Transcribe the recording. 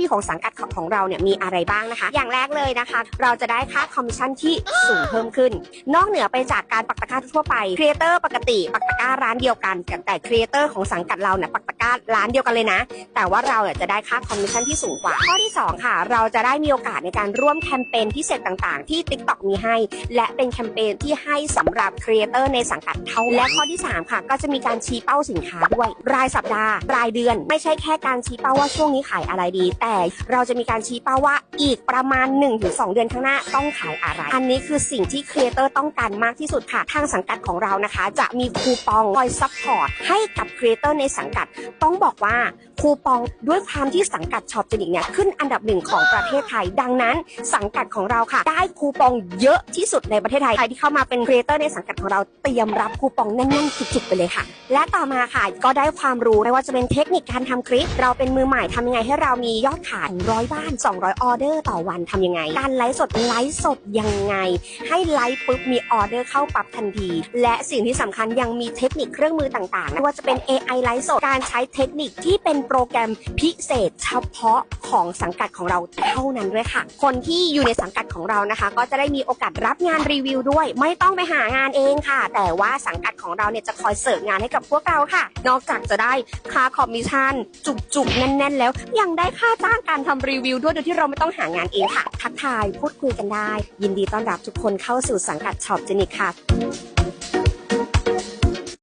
ดีของสังกัดของเราเนี่ยมีอะไรบ้างนะคะ อย่างแรกเลยนะคะ เราจะได้ค่าคอมมิชชั่นที่สูงเพิ่มขึ้น นอกเหนือไปจากการปักตะกร้าทั่วไปครีเอเตอร์ปกติปักตะกร้าร้านเดียวกันแต่ครีเอเตอร์ของสังกัดเราเนี่ยปักตะกร้าร้านเดียวกันเลยนะ แต่ว่าเราเนี่ยจะได้ค่าคอมมิชชั่นที่สูงกว่า ข้อที่ 2 ค่ะ เราจะได้มีโอกาสในการร่วมแคมเปญพิเศษต่างๆ ที่ TikTok มีให้ และเป็นแคมเปญที่ให้สำหรับครีเอเตอร์ในสังกัดเท่าและข้อที่ 3 ค่ะ ก็จะมีการชี้เป้าสินค้าด้วย รายสัปดาห์ รายเดือน ไม่ใช่แค่การชี้เป้าว่าช่วงนี้ขายอะไรดี แต่เราจะมีการชี้เป้าว่าอีกประมาณ 1-2 เดือนข้างหน้าต้องขายอะไร อันนี้คือสิ่งที่ครีเอเตอร์ต้องการมากที่สุดค่ะ ทางสังกัดของเรานะคะ จะมีคูปองคอยซัพพอร์ตให้กับครีเอเตอร์ในสังกัด ต้องบอกว่าคูปองด้วยความที่สังกัดช็อปเจนิกเนี่ยขึ้นอันดับหนึ่งของประเทศไทย ดังนั้นสังกัดของเราค่ะ ได้คูปองเยอะที่สุดในประเทศไทย ใครที่เข้ามาเป็นครีเอเตอร์ในสังกัดของเราเตรียมรับคูปองแน่นๆจุกๆไปเลยค่ะ และต่อมาค่ะก็ได้ความรู้ไม่ว่าจะเป็นเทคนิคการทำคลิป เราเป็นมือใหม่ทำยังไงให้เรามียอดขายร้อยบ้าน 200 ออเดอร์ต่อวันทำยังไง การไลฟ์สดไลฟ์สดยังไง ให้ไลฟ์ปุ๊บมีออเดอร์เข้าปั๊บทันที และสิ่งที่สำคัญยังมีเทคนิคเครื่องมือต่างๆไม่ว่าจะเป็น AI ไลฟ์สดการใช้เทคนิคที่เป็นโปรแกรมพิเศษเฉพาะ ของสังกัดของเราเท่านั้นด้วยค่ะ คนที่อยู่ในสังกัดของเรานะคะ ก็จะได้มีโอกาสรับงานรีวิวด้วย ไม่ต้องไปหางานเองค่ะ แต่ว่าสังกัดของเราเนี่ยจะคอยเสิร์ฟงานให้กับพวกเราค่ะ นอกจากจะได้ค่าคอมมิชชั่นจุกๆแน่นๆ แล้ว ยังได้ค่าจ้างการทำรีวิวด้วยโดยที่เราไม่ต้องหางานเองค่ะทักทายพูดคุยกันได้ ยินดีต้อนรับทุกคนเข้าสู่สังกัดช็อปเจนิกค่ะ